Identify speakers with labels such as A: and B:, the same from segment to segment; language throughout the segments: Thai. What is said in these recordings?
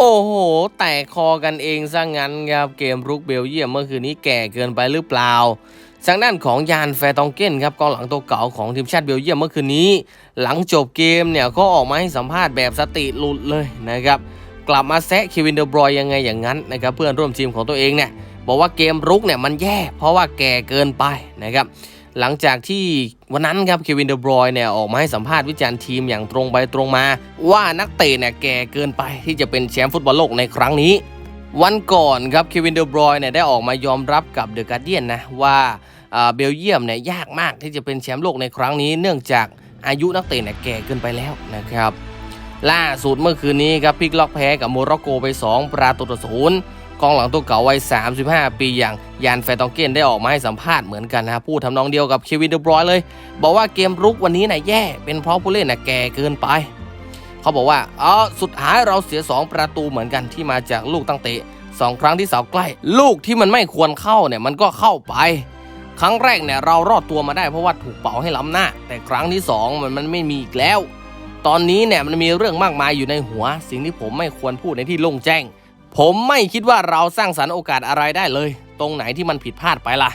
A: โอ้โห แตกคอกันเองซะงั้นครับ เกมรุกเบลเยียมเมื่อคืนนี้แก่เกินไปหรือเปล่าทางด้านของยานแฟตองเก้นครับกองหลังตัวเก่าของทีมชาติเบลเยียมเมื่อคืนนี้ หลังจบเกมเนี่ยก็ออกมาให้สัมภาษณ์แบบสติหลุดเลยนะครับกลับมาแซะเควินเดอบรอยยังไงอย่างนั้นนะครับเพื่อนร่วมทีมของตัวเองเนี่ยบอกว่าเกมรุกเนี่ยมันแย่เพราะว่าแก่เกินไปนะครับ หลังจากที่วันนั้นครับเควินเดอบรอยเนี่ยออกมาให้สัมภาษณ์วิจารณ์ทีมอย่างตรงไปตรงมา ว่านักเตะเนี่ยแก่เกินไปที่จะเป็นแชมป์ฟุตบอลโลกในครั้งนี้ วันก่อนครับเควินเดอบรอยเนี่ยได้ออกมายอมรับกับเดอะการ์เดียนนะว่าอ่าเบลเยียมเนี่ยยากมากที่จะเป็นแชมป์โลกในครั้งนี้ เนื่องจากอายุนักเตะเนี่ยแก่เกินไปแล้วนะครับล่าสุดเมื่อคืนนี้ครับพลิกล็อกแพ้กับโมร็อกโกไป 2 ประตูต่อศูนย์ กองหลังตัวเก่าวัย 35 ปีอย่างยานแฟตองเกนได้ออกมาให้สัมภาษณ์เหมือนกันนะพูดทำนองเดียวกับเควินเดอบรอยเลย บอกว่าเกมรุกวันนี้น่ะแย่ เป็นเพราะผู้เล่นน่ะแก่เกินไป เขาบอกว่าอ๋อสุดท้ายเราเสีย 2 ประตูเหมือนกันที่มาจากลูกตั้งเตะสองครั้งที่เสาใกล้ ลูกที่มันไม่ควรเข้าเนี่ยมันก็เข้าไป ครั้งแรกเนี่ยเรารอดตัวมาได้เพราะว่าถูกเป่าให้ล้ำหน้า แต่ครั้งที่สองมันมันไม่มีอีกแล้ว ตอนนี้เนี่ยมันมีเรื่องมากมายอยู่ในหัว สิ่งที่ผมไม่ควรพูดในที่โล่งแจ้ง ผมไม่คิดว่าเราสร้างสรรค์โอกาสอะไรได้เลย ตรงไหนที่มันผิดพลาดไปล่ะ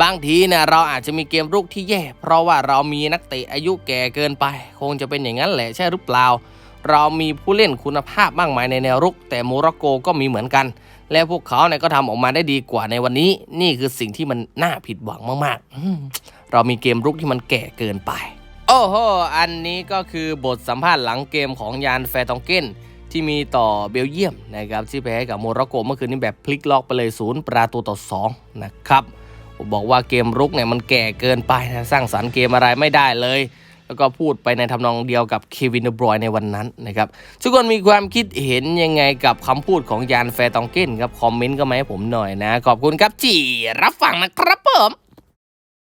A: บางทีเนี่ยเราอาจจะมีเกมรุกที่แย่ เพราะว่าเรามีนักเตะอายุแก่เกินไป คงจะเป็นอย่างนั้นแหละใช่หรือเปล่า เรามีผู้เล่นคุณภาพมากมายในแนวรุก แต่โมร็อกโกก็มีเหมือนกัน และพวกเขาเนี่ยก็ทำออกมาได้ดีกว่าในวันนี้ นี่คือสิ่งที่มันน่าผิดหวังมากๆเรามีเกมรุกที่มันแก่เกินไป โอ้โหอันนี้ก็คือบทสัมภาษณ์หลังเกมของยานแฟร์ตองเกน ที่มีต่อเบลเยียมนะครับที่แพ้กับโมร็อกโกเมื่อคืนนี้แบบพลิกล็อกไปเลยศูนย์ประตูต่อ2นะครับผมบอกว่าเกมรุกเนี่ยมันแก่เกินไปนะสร้างสรรค์เกมอะไรไม่ได้เลย แล้วก็พูดไปในทำนองเดียวกับเควินเดบรอยในวันนั้นนะครับทุกคนมีความคิดเห็นยังไงกับคำพูดของยานแฟตองเกนครับคอมเมนต์ก็มาให้ผมหน่อยนะ ขอบคุณครับที่รับฟังนะครับผม